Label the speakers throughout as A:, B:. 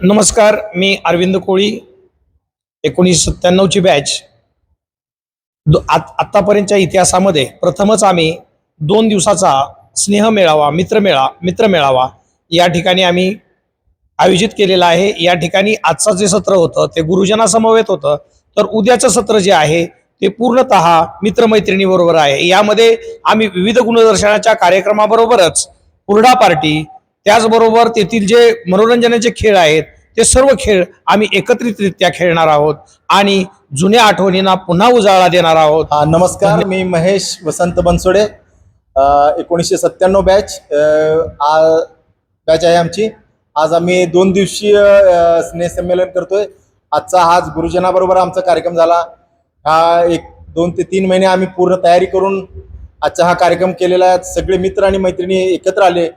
A: नमस्कार मी अरविंद कोळी एकोणीसशे सत्त्याण्णवची बॅच आत आत्तापर्यंतच्या इतिहासामध्ये प्रथमच आम्ही दोन दिवसाचा स्नेह मेळावा मित्रमेळा मित्रमेळावा या ठिकाणी आम्ही आयोजित केलेला आहे. या ठिकाणी आजचं जे सत्र होतं ते गुरुजनासमवेत होतं. तर उद्याचं सत्र जे आहे ते पूर्णतः मित्रमैत्रिणीबरोबर आहे. यामध्ये आम्ही विविध गुणदर्शनाच्या कार्यक्रमाबरोबरच पुरडा पार्टी त्याचबरोबर तेथील जे मनोरंजनाचे खेळ आहेत ते सर्व खेळ आम्ही एकत्रितरित्या खेळणार आहोत आणि जुन्या आठवणींना पुन्हा उजाळा देणार आहोत.
B: हा नमस्कार मी महेश वसंत बनसोडे. एकोणीसशे सत्त्याण्णव बॅच बॅच आहे आमची. आज आम्ही दोन दिवसीय स्नेहसंमेलन करतोय. आजचा हाच गुरुजनाबरोबर आमचा कार्यक्रम झाला. हा एक दोन ते तीन महिने आम्ही पूर्ण तयारी करून आजचा हा कार्यक्रम केलेला आहे. सगळे मित्र आणि मैत्रिणी एकत्र आले.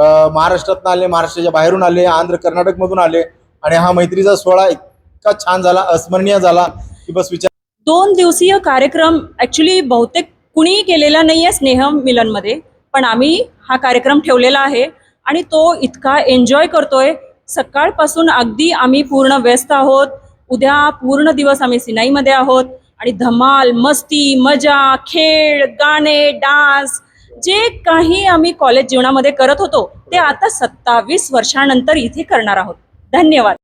B: महाराष्ट्रातून आले महाराष्ट्राच्या बाहेरून आले आंध्र कर्नाटकमधून आले आणि हा मैत्रीचा सोहळा इतका छान झाला अस्मरणीय झाला की बस विचार
C: दोन दिवसीय कार्यक्रम ॲक्च्युली बहुतेक कुणीही केलेला नाही आहे स्नेह मिलनमध्ये पण आम्ही हा कार्यक्रम ठेवलेला आहे आणि तो इतका एन्जॉय करतोय. सकाळपासून अगदी आम्ही पूर्ण व्यस्त आहोत. उद्या पूर्ण दिवस आम्ही सिनाईमध्ये आहोत आणि धमाल मस्ती मजा खेळ गाणे डान्स जे काही आम्ही कॉलेज जीवनामध्ये करत होतो ते आता सत्तावीस वर्षानंतर इथे करणार आहोत. धन्यवाद.